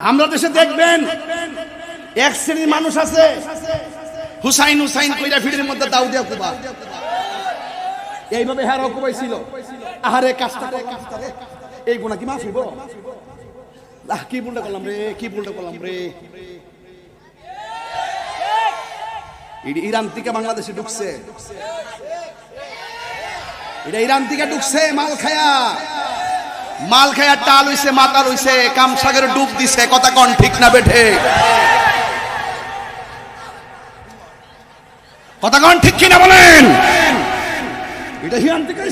আমরা দেশে দেখবেন, এক শ্রেণির মানুষ আছে, হুসাইন হুসাইন কইরা ভিড়ের মধ্যে দাউ দিয়া কুবা। এইভাবে হ্যাঁ রকুবাই ছিল আহারে কাজটা রে কাজটা রে এই গুণা কি মাফ হইব? আহ, কি ভুলটা করলাম রে, কি ভুলটা করলাম রে? ইরান থেকে বাংলাদেশে ঢুকছে। এটা ইরান থেকে ঢুকছে মাল খায়া। মাল খায়া টাল হইছে, মাতাল হইছে কামসাগরে ডুব দিছে, কথা কন ঠিক না বেঠে? কথা কন ঠিক কিনা বলেন? এটা ইরান থেকে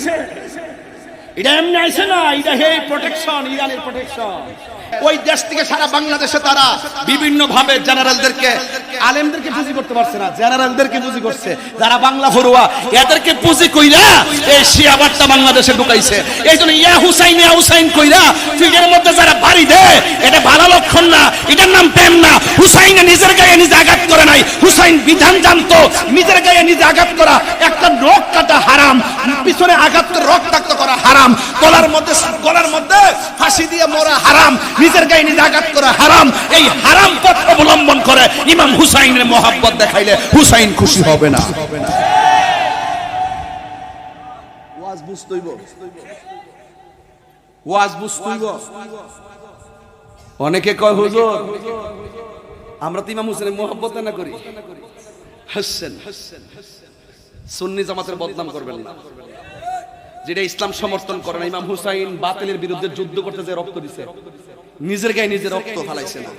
এটা এমনি আইছে না, এটা হে প্রোটেকশন ইরানের প্রোটেকশন ওই দেশ থেকে সারা বাংলাদেশে তারা বিভিন্ন ভাবে জেনারেলদেরকে, আলেমদেরকে পুঁজি করতে পারছে না, জেনারেলদেরকে পুঁজি করছে। যারা বাংলা ফরুয়া, এদেরকে পুঁজি কইরা এই শিয়াবারটা বাংলাদেশে ঢুকাইছে। এই জন্য ইয়া হুসাইন ইয়া হুসাইন কইরা ফিল্ডের মধ্যে যারা বাড়ি দেয়, এটা ভালো লক্ষণ না, এটার নাম প্রেম না। হুসাইনে নিজের গায়ে নিজে আঘাত করে নাই। হুসাইন বিধান জানতো, নিজের গায়ে নিজে আঘাত করা একটা নখ কাটা হারাম, পিছনে আঘাত করে রক্তাক্ত করা হারাম। গলার মধ্যে গলার ফাঁসি দিয়ে মরা হারাম, নিজের গায়ে নিজে আঘাত করা হারাম, এই হারাম পথ অবলম্বন করে ইমাম হুসাইনের মহাব্বত দেখাইলে হুসাইন খুশি হবে না। অনেকে কয়, হুজুর, আমরা তো ইমাম হুসেনের না করি। সুন্নি জামাতের বদনাম করবেন না। যেটা ইসলাম সমর্থন করে না ইমাম হুসাইন বাতিলের বিরুদ্ধে যুদ্ধ করতে যে রক্ত দিছে নিজের গায়ে নিজে রক্ত ফালাইছে না।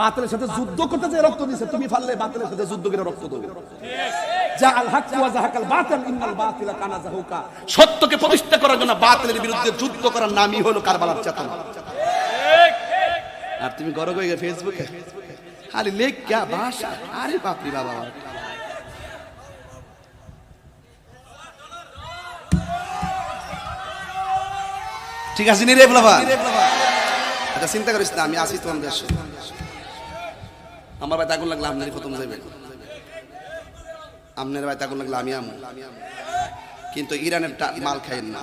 বাতিলের সাথে যুদ্ধ করতে যে রক্ত দিছে তুমি ফাললে বাতিলের সাথে যুদ্ধ করে রক্ত দেবে। যা আল হক ওয়া জাহাকাল বাতিল ইন্নাল বাতিলা কানা জাহুকা। সত্যকে প্রতিষ্ঠা করার জন্য বাতিলের বিরুদ্ধে যুদ্ধ করার নামই হলো কারবালার চেতনা। আর তুমি গরগ হয়ে গেলে ফেসবুকে? খালি লেখ ক্যা ভাষা আরে বাপরি বাবা। ঠিক আছে নি রে বাবা এটা চিন্তা করিস না আমি আসি তোমার দেশ। আমার ভাই আগুন লাগলে আপনারই প্রথম যাবে আপনার ভাই আগুন লাগলে আমি আম। কিন্তু ইরানের মাল খাইন না।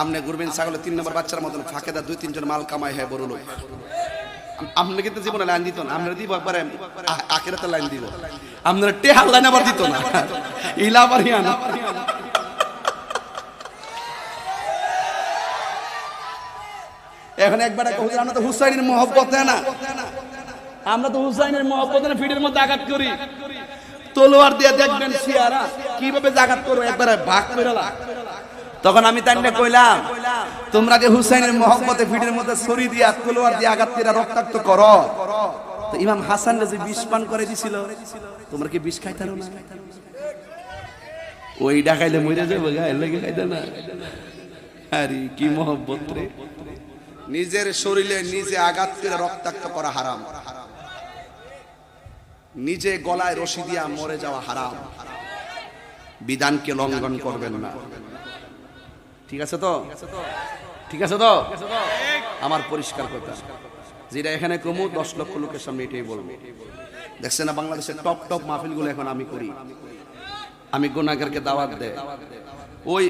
আপনি ঘুরবেন ছাগলের তিন নম্বর বাচ্চার মতন ফাঁকে দা দুই তিনজন মাল কামাই হয় বড় লোক। আপনি কিন্তু জীবনে লাইন দিত না আপনারা দিব একবারে আখেরাতে লাইন দিব। আপনারা টেহার লাইন আবার দিত না। ইলা আবার হিয়ানা এখন একবার হুজুর, আমরা তো হুসাইনের মহব্বত না? আমরা তো হুসাইনের মহব্বত না? ফিটের মধ্যে আঘাত করি। তলোয়ার দিয়ে দেখবেন সিয়ারা কীভাবে আঘাত করব একবারে ভাগ করে তখন আমি তাইনে কইলাম তোমরা যে হুসাইনের মহব্বতে ফিটের মধ্যে ছড়ি দিয়া তলোয়ার দিয়ে আঘাত করে রক্তাক্ত করো। তো ইমাম হাসান যে বিষ পান করে দিছিল তোমরা কি বিষ খাইতারো না? ওই ডাকাইলে মরে যাব গায়ে লেগে খাইতে না। আরে কি মহব্বত রে। নিজের শরীরে নিজে আঘাত করে রক্তাক্ত করা হারাম। নিজে গলায় রশি দিয়া মরে যাওয়া হারাম। বিধানকে লঙ্ঘন করবেন না। ঠিক আছে তো? ঠিক আছে তো? আমার পরিষ্কার কথা। যেটা এখানে কমু, দশ লক্ষ লোকের সামনে এটাই বলব। দেখছেন না, বাংলাদেশের টপ টপ মাহফিলগুলো এখন আমি করি। আমি গুনাগারকে দাওয়াত দেয় ওই